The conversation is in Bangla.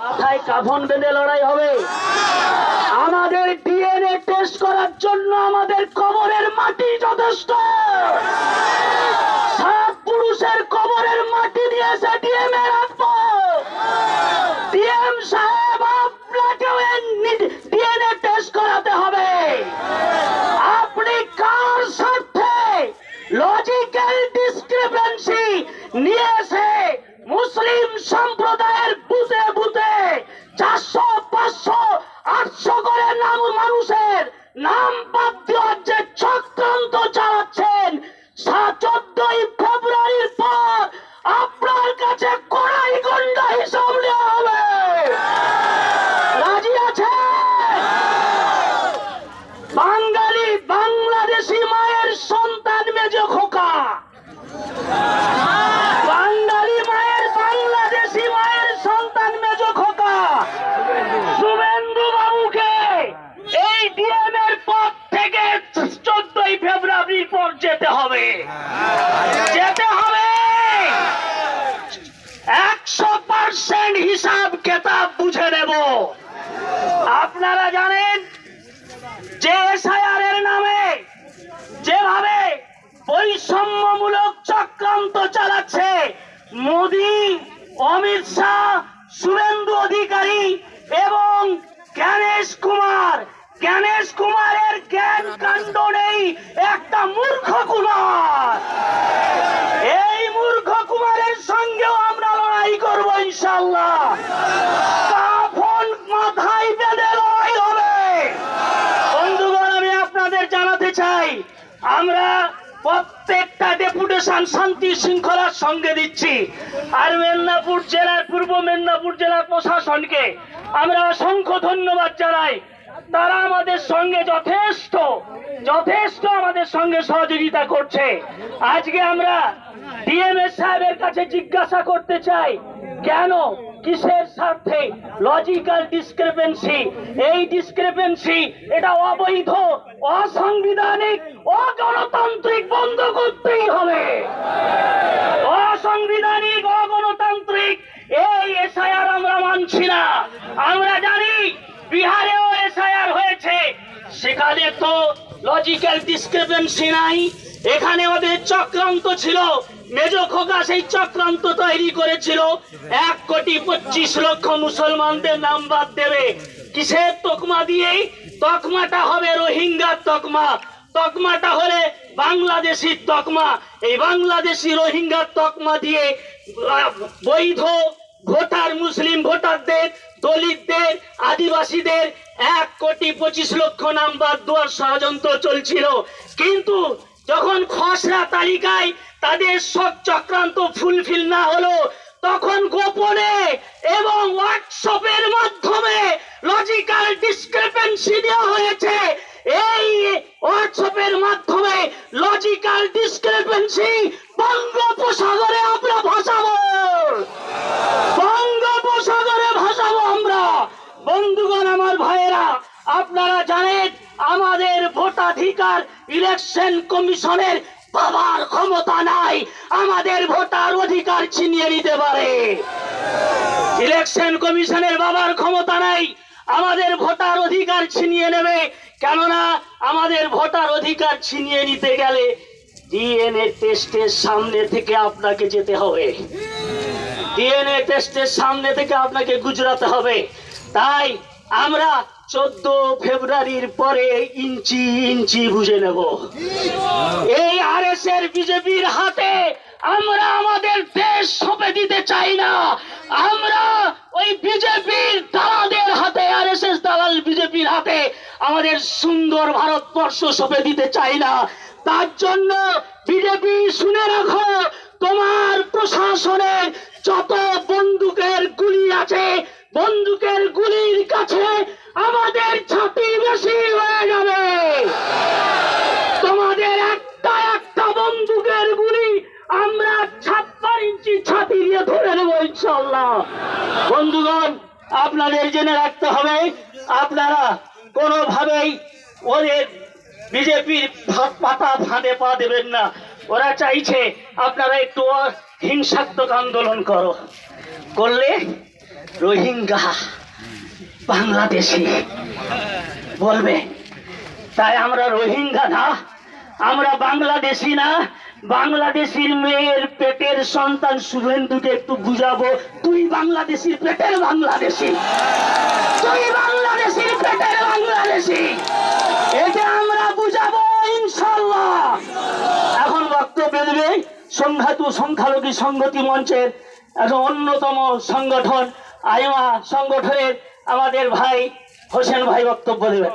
মাথায় কাফন বেঁধে লড়াই হবে। আমাদের ডিএনএ টেস্ট করার জন্য আমাদের কবরের মাটি যথেষ্ট। সাত পুরুষের কবরের মাটি দিয়ে সে ডিএমএ ডিএম সাহেব, আপনাকেও ডিএনএ টেস্ট করাতে হবে। আপনি কার নিয়ে নাম দেওয়ার যে চক্রান্ত চালাচ্ছেন চোদ্দই ফেব্রুয়ারির পর আপনার কাছে কড়াই গন্ডা হিসাব নেওয়া হবে রাজি আছে বাঙালি বাংলাদেশি মায়ের সন্তান মেজ খোকা বাঙালি মায়ের বাংলাদেশি মায়ের সন্তান মেজ খোকা শুভেন্দু বাবুকে এই ডিএম এর পথ থেকে চোদ্দই ফেব্রুয়ারির পর যেতে হবে যেতে হবে একশো পার্সেন্ট হিসাব কেতাব বুঝে নেব আপনারা জানেন যে এসআইআর এর নামে যেভাবে বৈষম্যমূলক চক্রান্ত চালাচ্ছে মোদি, অমিত শাহ, শুভেন্দু অধিকারী এবং জ্ঞানেশ কুমার। জ্ঞানেশ কুমারের জ্ঞান কাণ্ড নেই, একটা মূর্খ কুমার এই মূর্খ কুমারের সঙ্গেও আমরা লড়াই করব ইনশাল্লাহ কাফন মাথায় বেঁধে লড়াই হবে বন্ধুগণ আমি আপনাদের জানাতে চাই আমরা প্রত্যেকটা ডেপুটেশন শান্তি শৃঙ্খলার সঙ্গে দিচ্ছি। আর মেদিনীপুর জেলার পূর্ব মেদিনীপুর জেলার প্রশাসনকে আমরা অসংখ্য ধন্যবাদ জানাই। তারা আমাদের সঙ্গে যথেষ্ট যথেষ্ট আমাদের সঙ্গে সহযোগিতা করছে। আজকে আমরা ডিএমএস সাহেবের কাছে জিজ্ঞাসা করতে চাই, কেন কিসের স্বার্থে? লজিক্যাল ডিসক্রিপেন্সি এই ডিসক্রিপেন্সি এটা অবৈধ, অসাংবিধানিক, অগণতান্ত্রিক বন্ধ করতেই হবে। অসাংবিধানিক, অগণতান্ত্রিক, এই এসআইআর আমরা মানছি না। আমরা জানি, বিহারেও এসআইআর হয়েছে। সেখানে তো লজিক্যাল ডিসক্রিপেন্সি নাই। এখানে ওদের চক্রান্ত ছিল। মেজ খোকা সেই চক্রান্ত তৈরি করেছিল। এক কোটি পঁচিশ লক্ষ মুসলমানদের নাম বাদ দেবে। কিসের তকমা দিয়েই? তকমাটা হবে রোহিঙ্গার তকমা। তকমাটা হলে বাংলাদেশির তকমা। এই বাংলাদেশি রোহিঙ্গার তকমা দিয়ে বৈধ ভোটার, মুসলিম ভোটারদের, দলিতদের, আদিবাসীদের এক কোটি পঁচিশ লক্ষ নাম্বার দেওয়ার ষড়যন্ত্র চলছিল। কিন্তু যখন খসড়া তালিকায় তাদের সব চক্রান্ত ফুলফিল না হলো, তখন গোপনে এবং হোয়াটসঅ্যাপের মাধ্যমে লজিক্যাল ডিসক্রিপেন্সি দেওয়া হয়েছে। এই হোয়াটসঅ্যাপের মাধ্যমে লজিক্যাল ডিসক্রিপেন্সি বঙ্গোপসাগরে আমরা ভাসাবো। বঙ্গোপসাগরে ভাসাবো আমরা। বন্ধুগণ আমার ভাইয়েরা, আপনারা জানেন, আমাদের ভোটাধিকার ইলেকশন কমিশনের পাওয়ার ক্ষমতা নাই, আমাদের ভোটার অধিকার ছিনিয়ে নিতে পারে। ইলেকশন কমিশনের বাবার ক্ষমতা নাই, আমাদের ভোটার অধিকার ছিনিয়ে নেবে। কেননা আমাদের ভোটার অধিকার ছিনিয়ে নিতে গেলে ডিএনএ টেস্টের সামনে থেকে আপনাকে যেতে হবে। ডিএনএ টেস্টের সামনে থেকে আপনাকে গুজরাতে হবে। তাই আমরা চোদ্দ ফেব্রুয়ারির পরে ইঞ্চি ইঞ্চি বুঝে নেব। এই আর এস এর বিজেপির হাতে আমরা আমাদের দেশ সঁপে দিতে চাই না। আমরা ওই বিজেপির দালালদের হাতে আর এস এস দালাল বিজেপির হাতে আমাদের সুন্দর ভারতবর্ষ সঁপে দিতে চাই না। তার জন্য বিজেপি শুনে রাখো, তোমার প্রশাসনের যত বন্দুকের গুলি আছে বন্দুকের গুলির কাছে আমাদের ছাতি বেশি হয়ে যাবে। তোমাদের একটা একটা বন্দুকের গুলি আমরা ছাপ্পান ইঞ্চি ছাতি দিয়ে ধরে নেব ইনশাল্লাহ বন্ধুগণ, আপনাদের জেনে রাখতে হবে, আপনারা কোনোভাবেই ওদের বিজেপির পাতা ফাঁদে পা দেবেন না। ওরা চাইছে আপনারা একটু হিংসাত্মক আন্দোলন করো। করলে রোহিঙ্গা বাংলাদেশি। বলবে, তাই আমরা রোহিঙ্গা না, আমরা বাংলাদেশি না। বাংলাদেশির মেয়ের পেটের সন্তান শুভেন্দুকে একটু বুঝাবো। তুই বাংলাদেশির পেটের বাংলাদেশি। তুই বাংলাদেশির পেটের বাংলাদেশি। এটা আমরা বুঝাবো ইনশাল্লাহ এখন বক্তব্য দেবে সংঘাতু সংখ্যালঘু সংগতি মঞ্চের এখন অন্যতম সংগঠন আইমা সংগঠনের আমাদের ভাই হোসেন ভাই বক্তব্য দেবেন।